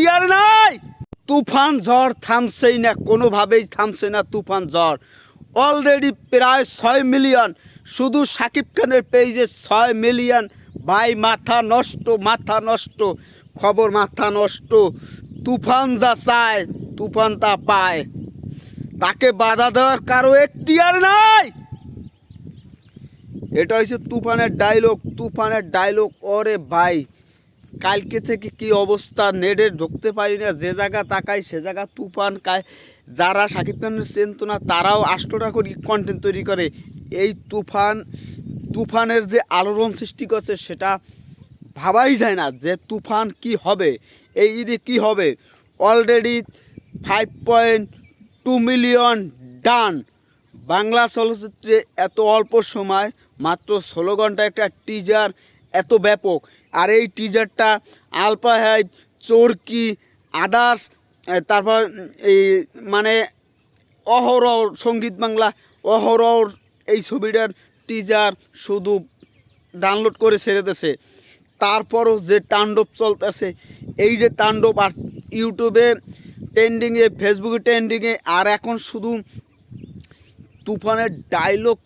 এখতিয়ার নাই। তুফান ঝড় থামছেই না, কোনোভাবেই থামছে না তুফান ঝড়। অলরেডি প্রায় ছয় মিলিয়ন শুধু সাকিব খানের পেজে ছয় মিলিয়ন ভাই, মাথা নষ্ট মাথা নষ্ট, খবর মাথা নষ্ট। তুফান যা চায়, তুফান তা পায়। তাকে বাধা দেওয়ার কারও এখতিয়ার নাই। এটা হচ্ছে তুফানের ডায়লগ তুফানের ডায়লগ ওরে ভাই কালকে থেকে কি অবস্থা? নেটে ঢুকতে পারি না যে জায়গা তাকাই, সে জায়গা তুফান কায়। যারা সাকিব খানের চেনত না তারাও আষ্টটা করে কন্টেন্ট তৈরি করে। এই তুফান, তুফানের যে আলোড়ন সৃষ্টি করছে, সেটা ভাবাই যায় না যে তুফান কি হবে, এই ঈদে কি হবে। Already five point two million done Bangla চলচ্চিত্রে এত অল্প সময়, মাত্র ষোলো ঘণ্টা একটা টিজার এত ব্যাপক। আর এই টিজারটা আলপা হাইপ চরকি আদার্স তারপর, এই মানে অহরহ সংগীত বাংলা, অহরহ এই ছবিটার টিজার শুধু ডাউনলোড করে ছেড়ে তারপরও যে তাণ্ডব চলতেছে, এই যে তাণ্ডব আর ইউটিউবে ট্রেন্ডিংয়ে ফেসবুকে ট্রেন্ডিংয়ে আর এখন শুধু তুফানের ডায়লগ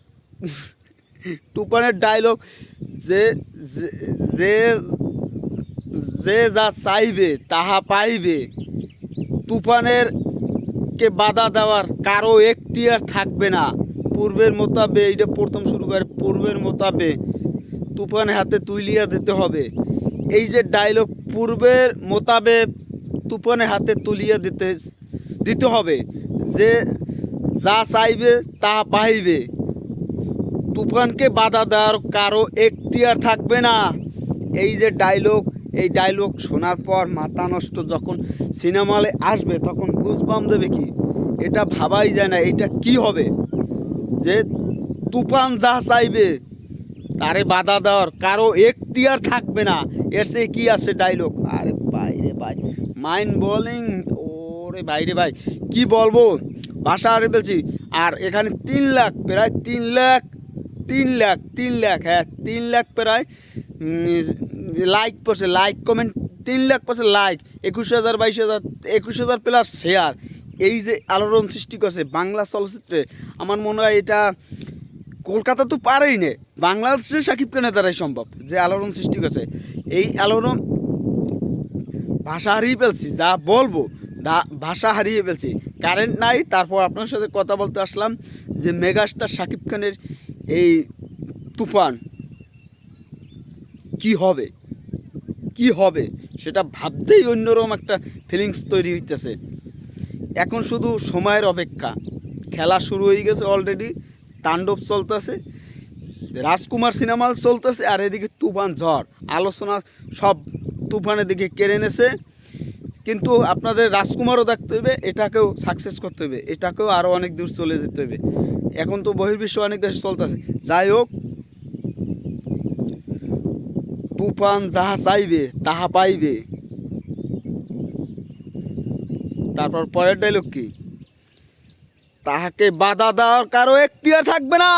তুফানের ডায়লগ যে, যে- যে যে চাইবে, তাহা পাইবে। তুফানের কে বাধা দেওয়ার কারও এখতিয়ার থাকবে না। পূর্বের মোতাবে এইটা প্রথম শুরু করে, পূর্বের মোতাবে তুফানের হাতে তুলিয়া দিতে হবে। এই যে ডায়লগ পূর্বের মোতাবে তুফানের হাতে তুলিয়া দিতে দিতে হবে। যে যা চাইবে তা পাইবে। তুফানকে বাধা দেওয়ার কারও এখতিয়ার থাকবে না। এই যে ডায়লগ এই ডায়লগ শোনার পর মাথা নষ্ট যখন সিনেমা হলে আসবে, তখন গুজবাম দেবে কি? এটা ভাবাই যায় না, এটা কি হবে? যে তুফান যা চাইবে, তারে বাধা দেওয়ার কারও এখতিয়ার থাকবে না। এর সে কি আছে ডায়লগ আরে বাইরে ভাই মাইন্ড বোলিং ওরে বাইরে ভাই, কি বলব? ভাষা হারে বলছি আর এখানে তিন লাখ, প্রায় তিন লাখ তিন লাখ তিন লাখ হ্যাঁ তিন লাখ প্রায় লাইক পড়ছে লাইক কমেন্ট তিন লাখ পড়ছে লাইক একুশ হাজার, বাইশ হাজার, একুশ হাজার প্লাস শেয়ার এই যে আলোড়ন সৃষ্টি করছে বাংলা চলচ্চিত্রে, আমার মনে হয় এটা কলকাতা তো পারেই নে বাংলাদেশে সাকিব খানের দ্বারাই সম্ভব যে আলোড়ন সৃষ্টি করছে। এই আলোড়ন ভাষা হারিয়ে ফেলছি, যা বলব ভাষা হারিয়ে ফেলছি। কারেন্ট নাই, তারপর আপনার সাথে কথা বলতে আসলাম যে মেগাস্টার সাকিব খানের এই তুফান, কি হবে? কি হবে? সেটা ভাবতেই অন্যরকম একটা ফিলিংস তৈরি হইতেছে। এখন শুধু সময়ের অপেক্ষা। খেলা শুরু হয়ে গেছে অলরেডি তাণ্ডব চলতেছে, রাজকুমার সিনেমা চলতেছে, আর এদিকে তুফান ঝড়। আলোচনা সব তুফানের দিকে কেড়ে নেছে। কিন্তু আপনাদের রাজকুমারও দেখতে হবে এটাকেও সাকসেস করতে হবে এটাকেও আরও অনেক দূর চলে যেতে হবে এখন তো বহির্বিশ্ব অনেক দেশে চলতেছে। যাই হোক, তুফান যাহা চাইবে, তাহা পাইবে। তারপর পরের ডায়লগ কি? তাহাকে বাধা দেওয়ার কারও এখতিয়ার থাকবে না।